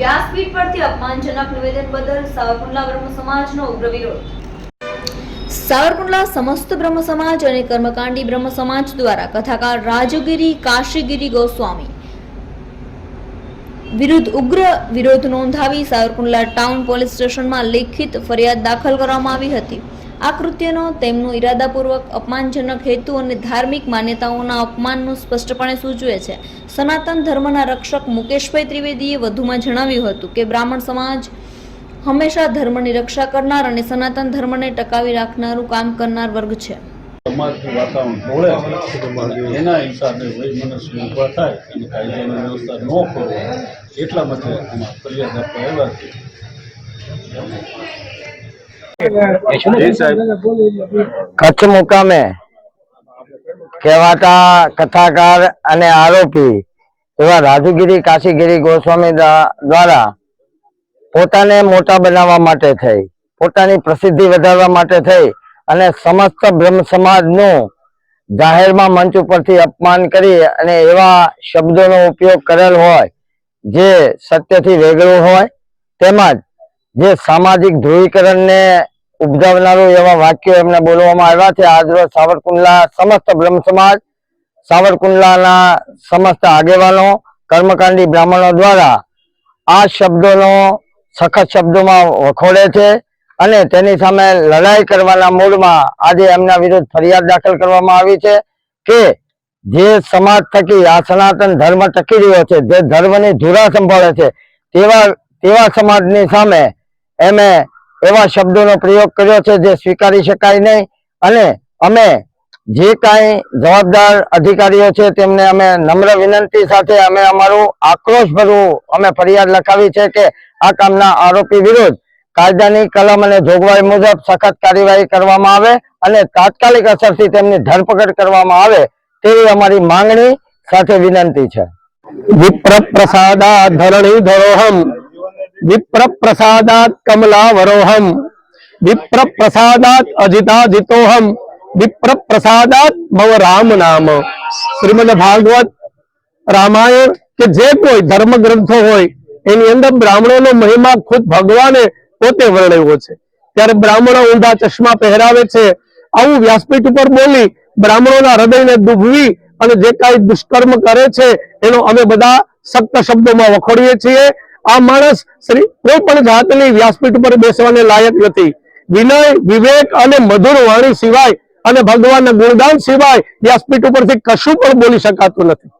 વ્યાસપીઠ પરથી અપમાનજનક નિવેદન બદલ સાવરકુંડલા બ્રહ્મ સમાજનો ઉગ્ર વિરોધ. સાવરકુંડલા સમસ્ત બ્રહ્મ સમાજ અને કર્મકાંડી બ્રહ્મ સમાજ દ્વારા કથાકાર રાજગીરી કાશીગીરી ગોસ્વામી વિરુદ્ધ ઉગ્ર વિરોધ નોંધાવી સાવરકુંડલા ટાઉન પોલીસ સ્ટેશનમાં લેખિત ફરિયાદ દાખલ કરવામાં આવી હતી. આ કૃત્યનો તેમનું ઈરાદાપૂર્વક અપમાનજનક હેતુ અને ધાર્મિક માન્યતાઓના અપમાનનું સ્પષ્ટપણે સૂચવે છે. સનાતન ધર્મના રક્ષક મુકેશભાઈ ત્રિવેદીએ વધુમાં જણાવ્યું હતું કે, બ્રાહ્મણ સમાજ હંમેશા ધર્મની રક્ષા કરનાર અને સનાતન ધર્મને ટકાવી રાખનારું કામ કરનાર વર્ગ છે. એટલા માટે ફરિયાદ આપવા આવ્યા છે. કચ્છ મુકામે કહેવાતા કથાકાર અને આરોપી એવા રાજુગીરી કાશીગીરી ગોસ્વામી દ્વારા પોતાને મોટા બનાવવા માટે થઈ, પોતાની પ્રસિદ્ધિ વધારવા માટે થઈ અને સમસ્ત બ્રહ્મ સમાજનું જાહેરમાં મંચ ઉપરથી અપમાન કરી અને એવા શબ્દોનો ઉપયોગ કરેલ હોય, જે સત્યથી વેગળું હોય, તેમજ જે સામાજિક ધ્રુવીકરણને ઉપજાવનારું એવા વાક્યો એમને બોલવામાં આવ્યા છે. આજરોજ સાવરકુંડલા સમસ્ત બ્રહ્મ સમાજ, સાવરકુંડલાના સમસ્ત આગેવાનો, કર્મકાંડી બ્રાહ્મણો દ્વારા આ શબ્દોનો સખત શબ્દોમાં વખોડે છે અને તેની સામે લડાઈ કરવાના મૂડમાં આજે એમના વિરુદ્ધ ફરિયાદ દાખલ કરવામાં આવી છે કે જે સમાજ થકી આ સનાતન ધર્મ ટકી રહ્યો છે, જે ધર્મની ધુરા સંભાળે છે, તેવા તેવા સમાજની સામે એમે એવા શબ્દોનો પ્રયોગ કર્યો છે જે સ્વીકારી શકાય નહીં. અને અમે જે કાંઈ જવાબદાર અધિકારીઓ છે તેમને અમે નમ્ર વિનંતી સાથે અમે અમારું આક્રોશભર્યું અમે ફરિયાદ લખાવી છે કે આ કામના આરોપી વિરુદ્ધ કાયદાની કલમ અને જોગવાઈ મુજબ સખત કાર્યવાહી કરવામાં આવે અને તાત્કાલિક અસરથી તેમની ધરપકડ કરવામાં આવે તેવી અમારી માંગણી સાથે વિનંતી છે. વિપ્ર ધરણી ધરોહમ વિપ્ર પ્રસાદાત કમલાવરોહમ વિપ્ર પ્રસાદાત અજિતાજિતોહમ વિપ્ર પ્રસાદાત ભવ રામ નામ શ્રીમદ ભાગવત રામાયણ કે જે કોઈ ધર્મ ગ્રંથો હોય એની અંદર બ્રાહ્મણોનો મહિમા ખુદ ભગવાને પોતે વર્ણવ્યો છે. ત્યારે બ્રાહ્મણો ઊંધા ચશ્મા પહેરાવે છે. આવું વ્યાસપીઠ ઉપર બોલી બ્રાહ્મણોના હૃદયને દુભવી અને જે કાંઈ દુષ્કર્મ કરે છે, એનો અમે બધા સખ્ત શબ્દોમાં વખોડીએ છીએ. આ માણસ શ્રી કોઈ પણ જાતની વ્યાસપીઠ ઉપર બેસવાને લાયક નથી. વિનય, વિવેક અને મધુર વાણી સિવાય અને ભગવાનના ગુણદાન સિવાય વ્યાસપીઠ ઉપરથી કશું પણ બોલી શકાતું નથી.